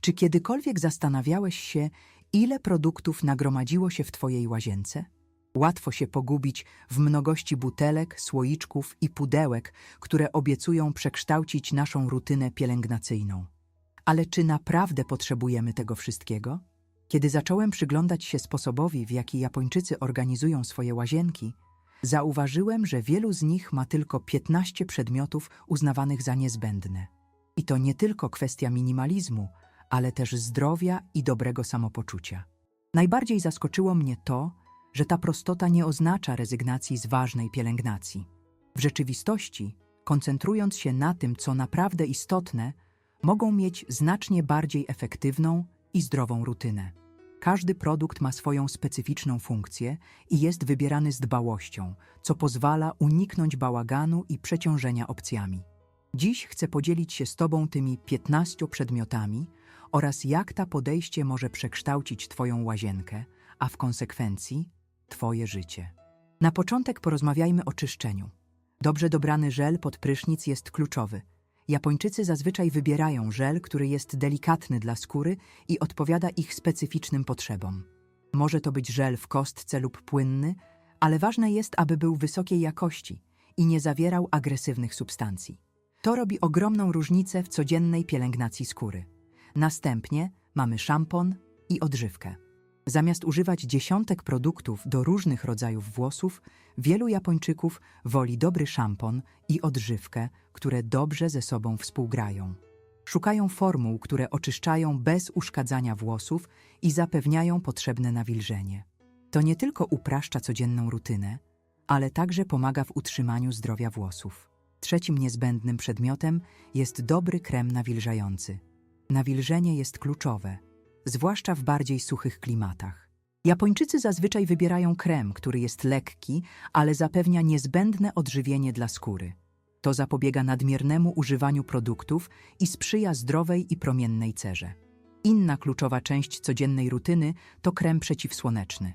Czy kiedykolwiek zastanawiałeś się, ile produktów nagromadziło się w Twojej łazience? Łatwo się pogubić w mnogości butelek, słoiczków i pudełek, które obiecują przekształcić naszą rutynę pielęgnacyjną. Ale czy naprawdę potrzebujemy tego wszystkiego? Kiedy zacząłem przyglądać się sposobowi, w jaki Japończycy organizują swoje łazienki, zauważyłem, że wielu z nich ma tylko 15 przedmiotów uznawanych za niezbędne. I to nie tylko kwestia minimalizmu, ale też zdrowia i dobrego samopoczucia. Najbardziej zaskoczyło mnie to, że ta prostota nie oznacza rezygnacji z ważnej pielęgnacji. W rzeczywistości, koncentrując się na tym, co naprawdę istotne, mogą mieć znacznie bardziej efektywną i zdrową rutynę. Każdy produkt ma swoją specyficzną funkcję i jest wybierany z dbałością, co pozwala uniknąć bałaganu i przeciążenia opcjami. Dziś chcę podzielić się z Tobą tymi 15 przedmiotami oraz jak ta podejście może przekształcić Twoją łazienkę, a w konsekwencji Twoje życie. Na początek porozmawiajmy o czyszczeniu. Dobrze dobrany żel pod prysznic jest kluczowy. Japończycy zazwyczaj wybierają żel, który jest delikatny dla skóry i odpowiada ich specyficznym potrzebom. Może to być żel w kostce lub płynny, ale ważne jest, aby był wysokiej jakości i nie zawierał agresywnych substancji. To robi ogromną różnicę w codziennej pielęgnacji skóry. Następnie mamy szampon i odżywkę. Zamiast używać dziesiątek produktów do różnych rodzajów włosów, wielu Japończyków woli dobry szampon i odżywkę, które dobrze ze sobą współgrają. Szukają formuł, które oczyszczają bez uszkadzania włosów i zapewniają potrzebne nawilżenie. To nie tylko upraszcza codzienną rutynę, ale także pomaga w utrzymaniu zdrowia włosów. Trzecim niezbędnym przedmiotem jest dobry krem nawilżający. Nawilżenie jest kluczowe, zwłaszcza w bardziej suchych klimatach. Japończycy zazwyczaj wybierają krem, który jest lekki, ale zapewnia niezbędne odżywienie dla skóry. To zapobiega nadmiernemu używaniu produktów i sprzyja zdrowej i promiennej cerze. Inna kluczowa część codziennej rutyny to krem przeciwsłoneczny.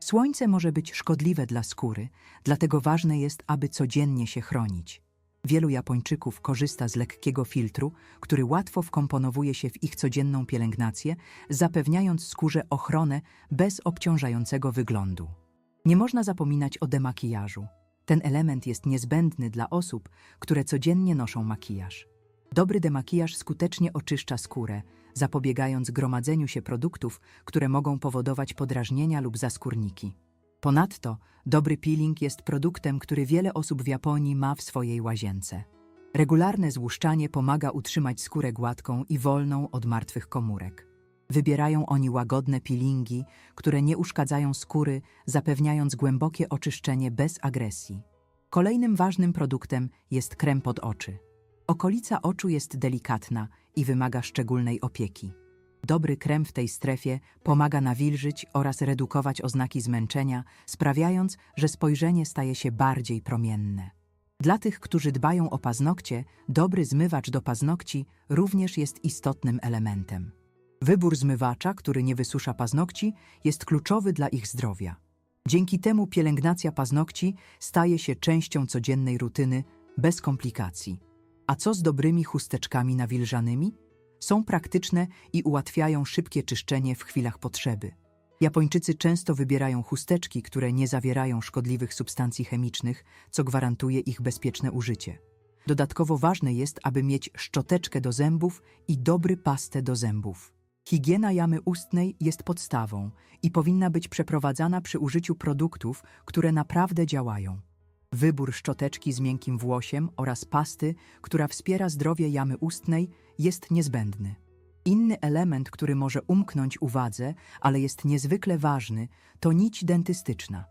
Słońce może być szkodliwe dla skóry, dlatego ważne jest, aby codziennie się chronić. Wielu Japończyków korzysta z lekkiego filtru, który łatwo wkomponowuje się w ich codzienną pielęgnację, zapewniając skórze ochronę bez obciążającego wyglądu. Nie można zapominać o demakijażu. Ten element jest niezbędny dla osób, które codziennie noszą makijaż. Dobry demakijaż skutecznie oczyszcza skórę, zapobiegając gromadzeniu się produktów, które mogą powodować podrażnienia lub zaskórniki. Ponadto dobry peeling jest produktem, który wiele osób w Japonii ma w swojej łazience. Regularne złuszczanie pomaga utrzymać skórę gładką i wolną od martwych komórek. Wybierają oni łagodne peelingi, które nie uszkadzają skóry, zapewniając głębokie oczyszczenie bez agresji. Kolejnym ważnym produktem jest krem pod oczy. Okolica oczu jest delikatna i wymaga szczególnej opieki. Dobry krem w tej strefie pomaga nawilżyć oraz redukować oznaki zmęczenia, sprawiając, że spojrzenie staje się bardziej promienne. Dla tych, którzy dbają o paznokcie, dobry zmywacz do paznokci również jest istotnym elementem. Wybór zmywacza, który nie wysusza paznokci, jest kluczowy dla ich zdrowia. Dzięki temu pielęgnacja paznokci staje się częścią codziennej rutyny bez komplikacji. A co z dobrymi chusteczkami nawilżanymi? Są praktyczne i ułatwiają szybkie czyszczenie w chwilach potrzeby. Japończycy często wybierają chusteczki, które nie zawierają szkodliwych substancji chemicznych, co gwarantuje ich bezpieczne użycie. Dodatkowo ważne jest, aby mieć szczoteczkę do zębów i dobry pastę do zębów. Higiena jamy ustnej jest podstawą i powinna być przeprowadzana przy użyciu produktów, które naprawdę działają. Wybór szczoteczki z miękkim włosiem oraz pasty, która wspiera zdrowie jamy ustnej, jest niezbędny. Inny element, który może umknąć uwadze, ale jest niezwykle ważny, to nić dentystyczna.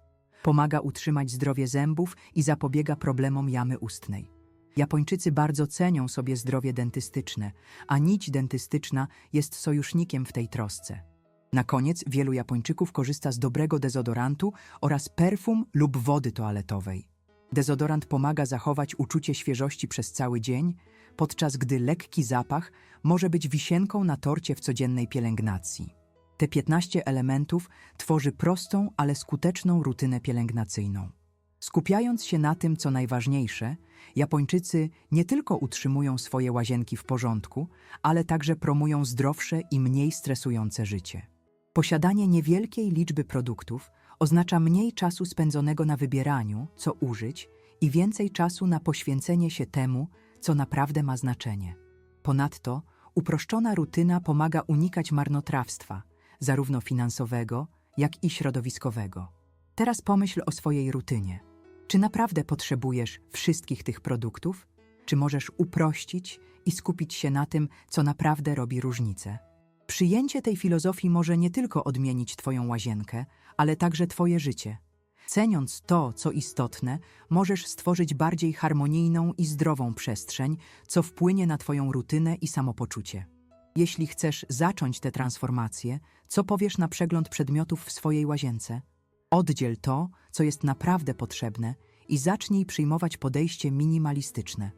Pomaga utrzymać zdrowie zębów i zapobiega problemom jamy ustnej. Japończycy bardzo cenią sobie zdrowie dentystyczne, a nić dentystyczna jest sojusznikiem w tej trosce. Na koniec wielu Japończyków korzysta z dobrego dezodorantu oraz perfum lub wody toaletowej. Dezodorant pomaga zachować uczucie świeżości przez cały dzień, podczas gdy lekki zapach może być wisienką na torcie w codziennej pielęgnacji. Te 15 elementów tworzy prostą, ale skuteczną rutynę pielęgnacyjną. Skupiając się na tym, co najważniejsze, Japończycy nie tylko utrzymują swoje łazienki w porządku, ale także promują zdrowsze i mniej stresujące życie. Posiadanie niewielkiej liczby produktów oznacza mniej czasu spędzonego na wybieraniu, co użyć, i więcej czasu na poświęcenie się temu, co naprawdę ma znaczenie. Ponadto uproszczona rutyna pomaga unikać marnotrawstwa, zarówno finansowego, jak i środowiskowego. Teraz pomyśl o swojej rutynie. Czy naprawdę potrzebujesz wszystkich tych produktów? Czy możesz uprościć i skupić się na tym, co naprawdę robi różnicę? Przyjęcie tej filozofii może nie tylko odmienić Twoją łazienkę, ale także Twoje życie. Ceniąc to, co istotne, możesz stworzyć bardziej harmonijną i zdrową przestrzeń, co wpłynie na Twoją rutynę i samopoczucie. Jeśli chcesz zacząć tę transformację, co powiesz na przegląd przedmiotów w swojej łazience? Oddziel to, co jest naprawdę potrzebne i zacznij przyjmować podejście minimalistyczne.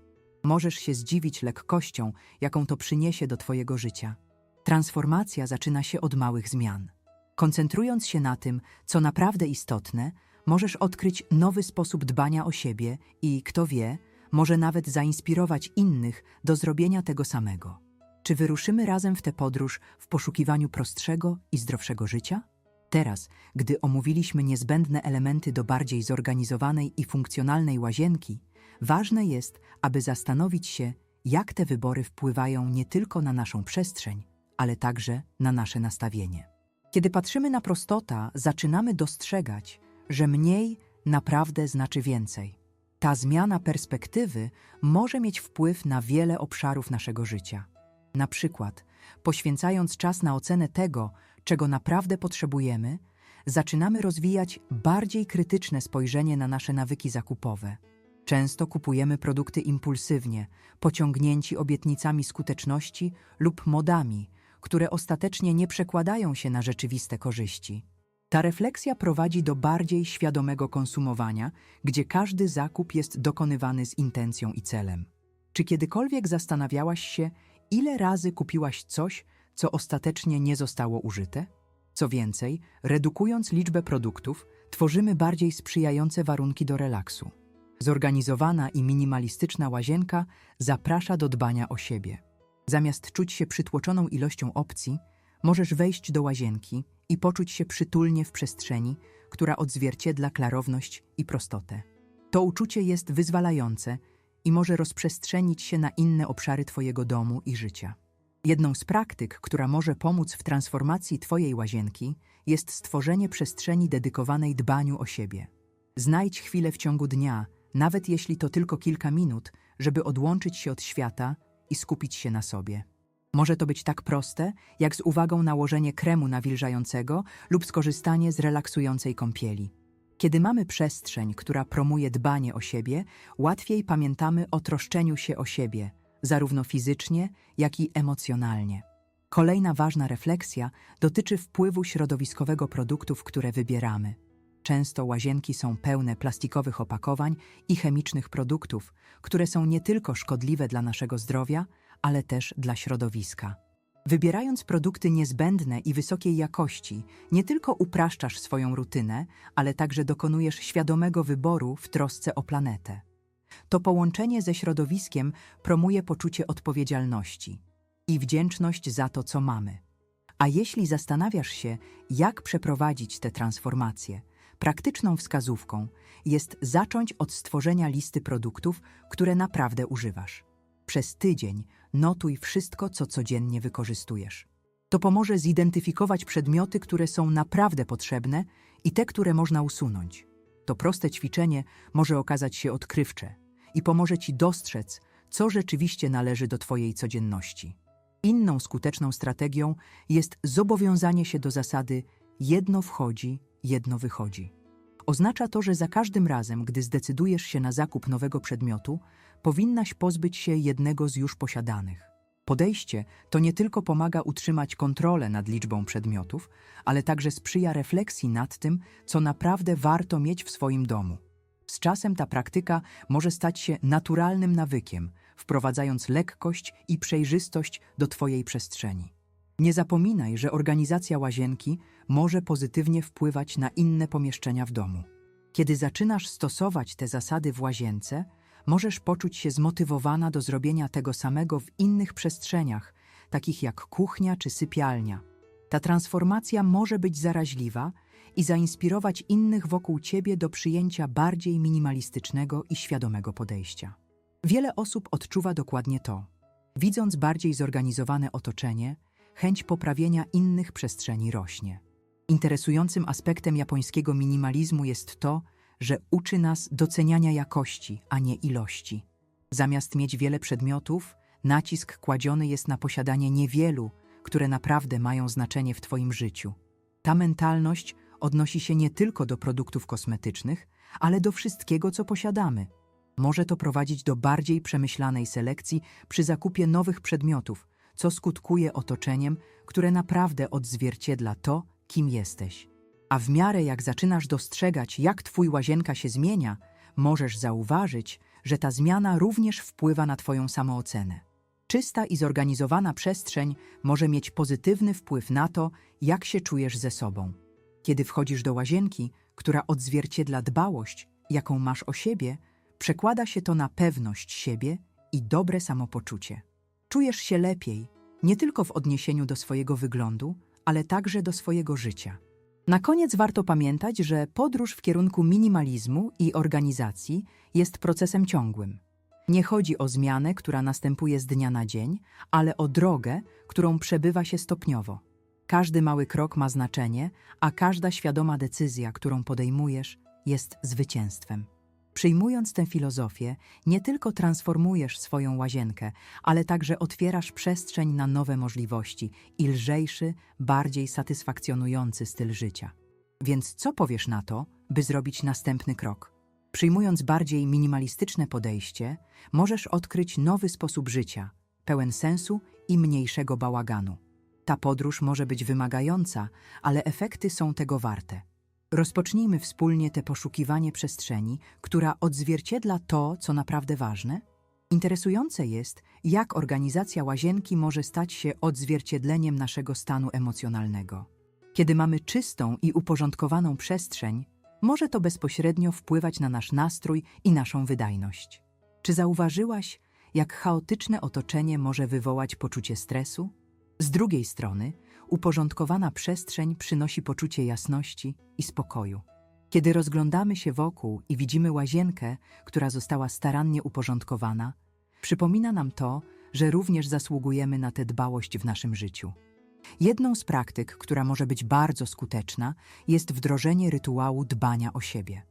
Możesz się zdziwić lekkością, jaką to przyniesie do Twojego życia. Transformacja zaczyna się od małych zmian. Koncentrując się na tym, co naprawdę istotne, możesz odkryć nowy sposób dbania o siebie i, kto wie, może nawet zainspirować innych do zrobienia tego samego. Czy wyruszymy razem w tę podróż w poszukiwaniu prostszego i zdrowszego życia? Teraz, gdy omówiliśmy niezbędne elementy do bardziej zorganizowanej i funkcjonalnej łazienki, ważne jest, aby zastanowić się, jak te wybory wpływają nie tylko na naszą przestrzeń, ale także na nasze nastawienie. Kiedy patrzymy na prostota, zaczynamy dostrzegać, że mniej naprawdę znaczy więcej. Ta zmiana perspektywy może mieć wpływ na wiele obszarów naszego życia. Na przykład, poświęcając czas na ocenę tego, czego naprawdę potrzebujemy, zaczynamy rozwijać bardziej krytyczne spojrzenie na nasze nawyki zakupowe. Często kupujemy produkty impulsywnie, pociągnięci obietnicami skuteczności lub modami, które ostatecznie nie przekładają się na rzeczywiste korzyści. Ta refleksja prowadzi do bardziej świadomego konsumowania, gdzie każdy zakup jest dokonywany z intencją i celem. Czy kiedykolwiek zastanawiałaś się, ile razy kupiłaś coś, co ostatecznie nie zostało użyte? Co więcej, redukując liczbę produktów, tworzymy bardziej sprzyjające warunki do relaksu. Zorganizowana i minimalistyczna łazienka zaprasza do dbania o siebie. Zamiast czuć się przytłoczoną ilością opcji, możesz wejść do łazienki i poczuć się przytulnie w przestrzeni, która odzwierciedla klarowność i prostotę. To uczucie jest wyzwalające i może rozprzestrzenić się na inne obszary Twojego domu i życia. Jedną z praktyk, która może pomóc w transformacji Twojej łazienki, jest stworzenie przestrzeni dedykowanej dbaniu o siebie. Znajdź chwilę w ciągu dnia, nawet jeśli to tylko kilka minut, żeby odłączyć się od świata i skupić się na sobie. Może to być tak proste, jak z uwagą nałożenie kremu nawilżającego lub skorzystanie z relaksującej kąpieli. Kiedy mamy przestrzeń, która promuje dbanie o siebie, łatwiej pamiętamy o troszczeniu się o siebie, zarówno fizycznie, jak i emocjonalnie. Kolejna ważna refleksja dotyczy wpływu środowiskowego produktów, które wybieramy. Często łazienki są pełne plastikowych opakowań i chemicznych produktów, które są nie tylko szkodliwe dla naszego zdrowia, ale też dla środowiska. Wybierając produkty niezbędne i wysokiej jakości, nie tylko upraszczasz swoją rutynę, ale także dokonujesz świadomego wyboru w trosce o planetę. To połączenie ze środowiskiem promuje poczucie odpowiedzialności i wdzięczność za to, co mamy. A jeśli zastanawiasz się, jak przeprowadzić tę transformację, praktyczną wskazówką jest zacząć od stworzenia listy produktów, które naprawdę używasz. Przez tydzień notuj wszystko, co codziennie wykorzystujesz. To pomoże zidentyfikować przedmioty, które są naprawdę potrzebne i te, które można usunąć. To proste ćwiczenie może okazać się odkrywcze i pomoże Ci dostrzec, co rzeczywiście należy do Twojej codzienności. Inną skuteczną strategią jest zobowiązanie się do zasady jedno wchodzi, jedno wychodzi. Oznacza to, że za każdym razem, gdy zdecydujesz się na zakup nowego przedmiotu, powinnaś pozbyć się jednego z już posiadanych. Podejście to nie tylko pomaga utrzymać kontrolę nad liczbą przedmiotów, ale także sprzyja refleksji nad tym, co naprawdę warto mieć w swoim domu. Z czasem ta praktyka może stać się naturalnym nawykiem, wprowadzając lekkość i przejrzystość do Twojej przestrzeni. Nie zapominaj, że organizacja łazienki może pozytywnie wpływać na inne pomieszczenia w domu. Kiedy zaczynasz stosować te zasady w łazience, możesz poczuć się zmotywowana do zrobienia tego samego w innych przestrzeniach, takich jak kuchnia czy sypialnia. Ta transformacja może być zaraźliwa i zainspirować innych wokół ciebie do przyjęcia bardziej minimalistycznego i świadomego podejścia. Wiele osób odczuwa dokładnie to. Widząc bardziej zorganizowane otoczenie, chęć poprawienia innych przestrzeni rośnie. Interesującym aspektem japońskiego minimalizmu jest to, że uczy nas doceniania jakości, a nie ilości. Zamiast mieć wiele przedmiotów, nacisk kładziony jest na posiadanie niewielu, które naprawdę mają znaczenie w Twoim życiu. Ta mentalność odnosi się nie tylko do produktów kosmetycznych, ale do wszystkiego, co posiadamy. Może to prowadzić do bardziej przemyślanej selekcji przy zakupie nowych przedmiotów, co skutkuje otoczeniem, które naprawdę odzwierciedla to, kim jesteś. A w miarę jak zaczynasz dostrzegać, jak Twój łazienka się zmienia, możesz zauważyć, że ta zmiana również wpływa na Twoją samoocenę. Czysta i zorganizowana przestrzeń może mieć pozytywny wpływ na to, jak się czujesz ze sobą. Kiedy wchodzisz do łazienki, która odzwierciedla dbałość, jaką masz o siebie, przekłada się to na pewność siebie i dobre samopoczucie. Czujesz się lepiej, nie tylko w odniesieniu do swojego wyglądu, ale także do swojego życia. Na koniec warto pamiętać, że podróż w kierunku minimalizmu i organizacji jest procesem ciągłym. Nie chodzi o zmianę, która następuje z dnia na dzień, ale o drogę, którą przebywa się stopniowo. Każdy mały krok ma znaczenie, a każda świadoma decyzja, którą podejmujesz, jest zwycięstwem. Przyjmując tę filozofię, nie tylko transformujesz swoją łazienkę, ale także otwierasz przestrzeń na nowe możliwości i lżejszy, bardziej satysfakcjonujący styl życia. Więc co powiesz na to, by zrobić następny krok? Przyjmując bardziej minimalistyczne podejście, możesz odkryć nowy sposób życia, pełen sensu i mniejszego bałaganu. Ta podróż może być wymagająca, ale efekty są tego warte. Rozpocznijmy wspólnie te poszukiwanie przestrzeni, która odzwierciedla to, co naprawdę ważne. Interesujące jest, jak organizacja łazienki może stać się odzwierciedleniem naszego stanu emocjonalnego. Kiedy mamy czystą i uporządkowaną przestrzeń, może to bezpośrednio wpływać na nasz nastrój i naszą wydajność. Czy zauważyłaś, jak chaotyczne otoczenie może wywołać poczucie stresu? Z drugiej strony, uporządkowana przestrzeń przynosi poczucie jasności i spokoju. Kiedy rozglądamy się wokół i widzimy łazienkę, która została starannie uporządkowana, przypomina nam to, że również zasługujemy na tę dbałość w naszym życiu. Jedną z praktyk, która może być bardzo skuteczna, jest wdrożenie rytuału dbania o siebie.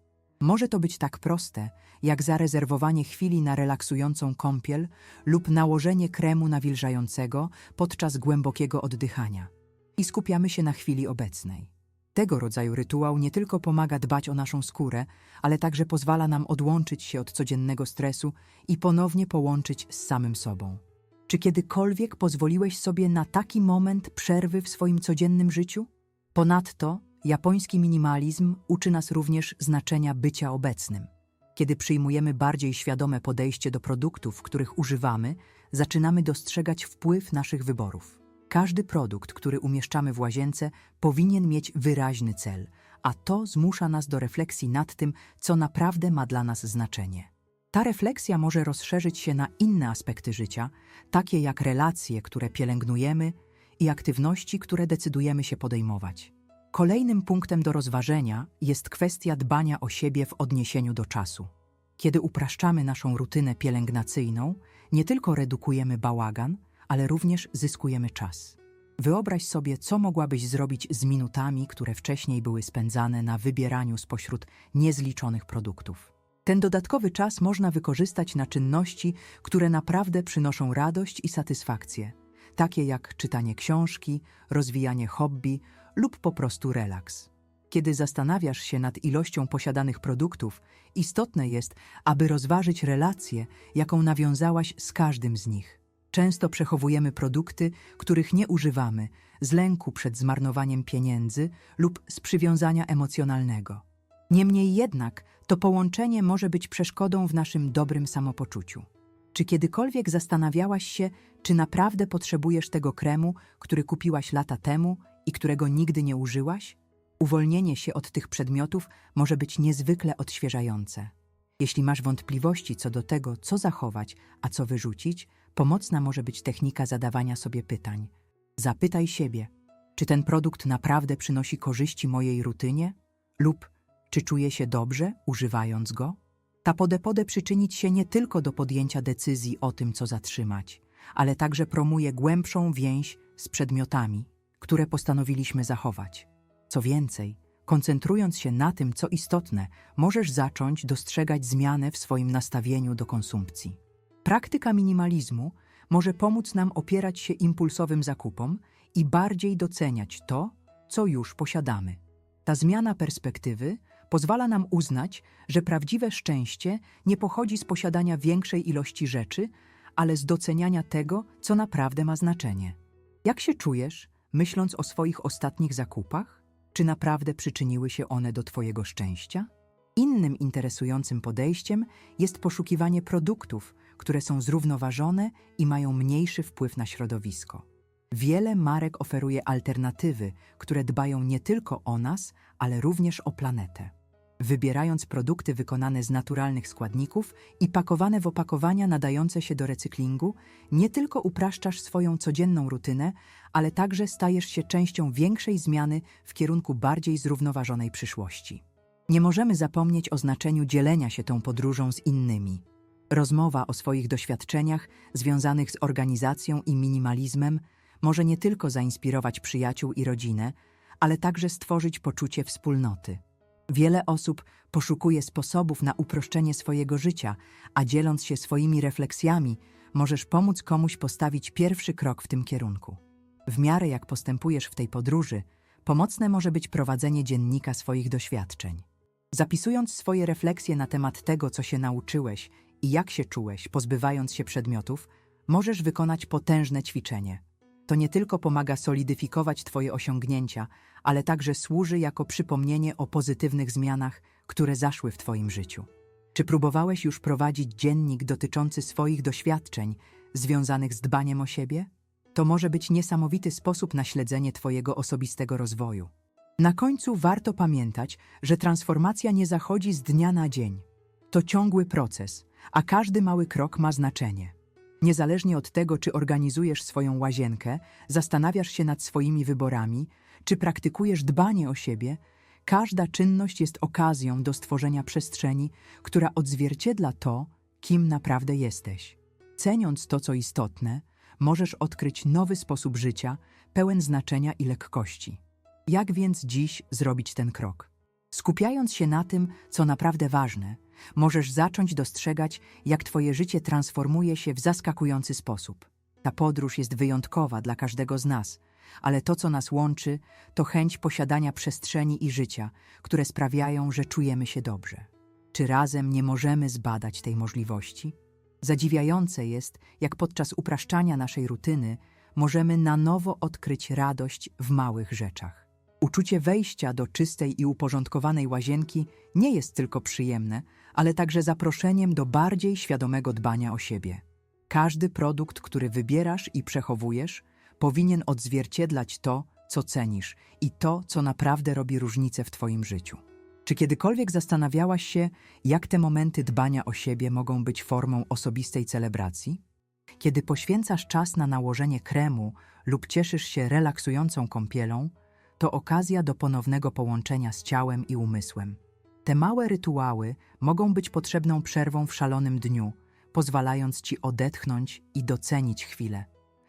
Może to być tak proste, jak zarezerwowanie chwili na relaksującą kąpiel lub nałożenie kremu nawilżającego podczas głębokiego oddychania. I skupiamy się na chwili obecnej. Tego rodzaju rytuał nie tylko pomaga dbać o naszą skórę, ale także pozwala nam odłączyć się od codziennego stresu i ponownie połączyć z samym sobą. Czy kiedykolwiek pozwoliłeś sobie na taki moment przerwy w swoim codziennym życiu? Ponadto japoński minimalizm uczy nas również znaczenia bycia obecnym. Kiedy przyjmujemy bardziej świadome podejście do produktów, których używamy, zaczynamy dostrzegać wpływ naszych wyborów. Każdy produkt, który umieszczamy w łazience, powinien mieć wyraźny cel, a to zmusza nas do refleksji nad tym, co naprawdę ma dla nas znaczenie. Ta refleksja może rozszerzyć się na inne aspekty życia, takie jak relacje, które pielęgnujemy i aktywności, które decydujemy się podejmować. Kolejnym punktem do rozważenia jest kwestia dbania o siebie w odniesieniu do czasu. Kiedy upraszczamy naszą rutynę pielęgnacyjną, nie tylko redukujemy bałagan, ale również zyskujemy czas. Wyobraź sobie, co mogłabyś zrobić z minutami, które wcześniej były spędzane na wybieraniu spośród niezliczonych produktów. Ten dodatkowy czas można wykorzystać na czynności, które naprawdę przynoszą radość i satysfakcję, takie jak czytanie książki, rozwijanie hobby lub po prostu relaks. Kiedy zastanawiasz się nad ilością posiadanych produktów, istotne jest, aby rozważyć relację, jaką nawiązałaś z każdym z nich. Często przechowujemy produkty, których nie używamy, z lęku przed zmarnowaniem pieniędzy lub z przywiązania emocjonalnego. Niemniej jednak to połączenie może być przeszkodą w naszym dobrym samopoczuciu. Czy kiedykolwiek zastanawiałaś się, czy naprawdę potrzebujesz tego kremu, który kupiłaś lata temu i którego nigdy nie użyłaś? Uwolnienie się od tych przedmiotów może być niezwykle odświeżające. Jeśli masz wątpliwości co do tego, co zachować, a co wyrzucić, pomocna może być technika zadawania sobie pytań. Zapytaj siebie, czy ten produkt naprawdę przynosi korzyści mojej rutynie? Lub czy czuję się dobrze, używając go? Ta podepode przyczynić się nie tylko do podjęcia decyzji o tym, co zatrzymać, ale także promuje głębszą więź z przedmiotami, które postanowiliśmy zachować. Co więcej, koncentrując się na tym, co istotne, możesz zacząć dostrzegać zmianę w swoim nastawieniu do konsumpcji. Praktyka minimalizmu może pomóc nam opierać się impulsowym zakupom i bardziej doceniać to, co już posiadamy. Ta zmiana perspektywy pozwala nam uznać, że prawdziwe szczęście nie pochodzi z posiadania większej ilości rzeczy, ale z doceniania tego, co naprawdę ma znaczenie. Jak się czujesz, myśląc o swoich ostatnich zakupach? Czy naprawdę przyczyniły się one do Twojego szczęścia? Innym interesującym podejściem jest poszukiwanie produktów, które są zrównoważone i mają mniejszy wpływ na środowisko. Wiele marek oferuje alternatywy, które dbają nie tylko o nas, ale również o planetę. Wybierając produkty wykonane z naturalnych składników i pakowane w opakowania nadające się do recyklingu, nie tylko upraszczasz swoją codzienną rutynę, ale także stajesz się częścią większej zmiany w kierunku bardziej zrównoważonej przyszłości. Nie możemy zapomnieć o znaczeniu dzielenia się tą podróżą z innymi. Rozmowa o swoich doświadczeniach związanych z organizacją i minimalizmem może nie tylko zainspirować przyjaciół i rodzinę, ale także stworzyć poczucie wspólnoty. Wiele osób poszukuje sposobów na uproszczenie swojego życia, a dzieląc się swoimi refleksjami, możesz pomóc komuś postawić pierwszy krok w tym kierunku. W miarę jak postępujesz w tej podróży, pomocne może być prowadzenie dziennika swoich doświadczeń. Zapisując swoje refleksje na temat tego, co się nauczyłeś i jak się czułeś, pozbywając się przedmiotów, możesz wykonać potężne ćwiczenie. To nie tylko pomaga solidyfikować Twoje osiągnięcia, ale także służy jako przypomnienie o pozytywnych zmianach, które zaszły w Twoim życiu. Czy próbowałeś już prowadzić dziennik dotyczący swoich doświadczeń związanych z dbaniem o siebie? To może być niesamowity sposób na śledzenie Twojego osobistego rozwoju. Na końcu warto pamiętać, że transformacja nie zachodzi z dnia na dzień. To ciągły proces, a każdy mały krok ma znaczenie. Niezależnie od tego, czy organizujesz swoją łazienkę, zastanawiasz się nad swoimi wyborami, czy praktykujesz dbanie o siebie, każda czynność jest okazją do stworzenia przestrzeni, która odzwierciedla to, kim naprawdę jesteś. Ceniąc to, co istotne, możesz odkryć nowy sposób życia, pełen znaczenia i lekkości. Jak więc dziś zrobić ten krok? Skupiając się na tym, co naprawdę ważne, możesz zacząć dostrzegać, jak Twoje życie transformuje się w zaskakujący sposób. Ta podróż jest wyjątkowa dla każdego z nas, ale to, co nas łączy, to chęć posiadania przestrzeni i życia, które sprawiają, że czujemy się dobrze. Czy razem nie możemy zbadać tej możliwości? Zadziwiające jest, jak podczas upraszczania naszej rutyny możemy na nowo odkryć radość w małych rzeczach. Uczucie wejścia do czystej i uporządkowanej łazienki nie jest tylko przyjemne, ale także zaproszeniem do bardziej świadomego dbania o siebie. Każdy produkt, który wybierasz i przechowujesz, powinien odzwierciedlać to, co cenisz i to, co naprawdę robi różnicę w Twoim życiu. Czy kiedykolwiek zastanawiałaś się, jak te momenty dbania o siebie mogą być formą osobistej celebracji? Kiedy poświęcasz czas na nałożenie kremu lub cieszysz się relaksującą kąpielą, to okazja do ponownego połączenia z ciałem i umysłem. Te małe rytuały mogą być potrzebną przerwą w szalonym dniu, pozwalając ci odetchnąć i docenić chwilę.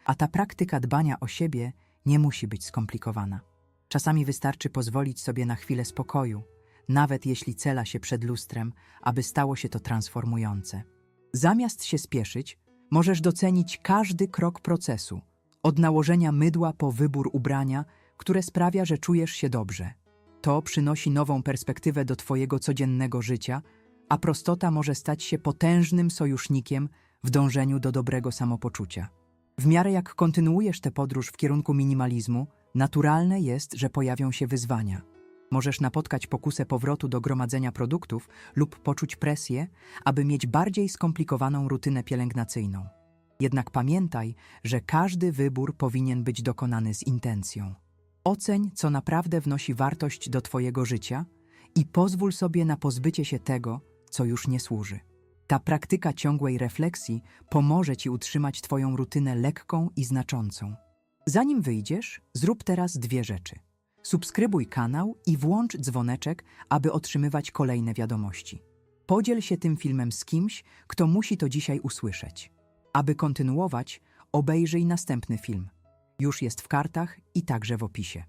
A ta praktyka dbania o siebie nie musi być skomplikowana. Czasami wystarczy pozwolić sobie na chwilę spokoju, nawet jeśli cela się przed lustrem, aby stało się to transformujące. Zamiast się spieszyć, możesz docenić każdy krok procesu, od nałożenia mydła po wybór ubrania, które sprawia, że czujesz się dobrze. To przynosi nową perspektywę do Twojego codziennego życia, a prostota może stać się potężnym sojusznikiem w dążeniu do dobrego samopoczucia. W miarę jak kontynuujesz tę podróż w kierunku minimalizmu, naturalne jest, że pojawią się wyzwania. Możesz napotkać pokusę powrotu do gromadzenia produktów lub poczuć presję, aby mieć bardziej skomplikowaną rutynę pielęgnacyjną. Jednak pamiętaj, że każdy wybór powinien być dokonany z intencją. Oceń, co naprawdę wnosi wartość do Twojego życia i pozwól sobie na pozbycie się tego, co już nie służy. Ta praktyka ciągłej refleksji pomoże Ci utrzymać Twoją rutynę lekką i znaczącą. Zanim wyjdziesz, zrób teraz dwie rzeczy. Subskrybuj kanał i włącz dzwoneczek, aby otrzymywać kolejne wiadomości. Podziel się tym filmem z kimś, kto musi to dzisiaj usłyszeć. Aby kontynuować, obejrzyj następny film. Już jest w kartach i także w opisie.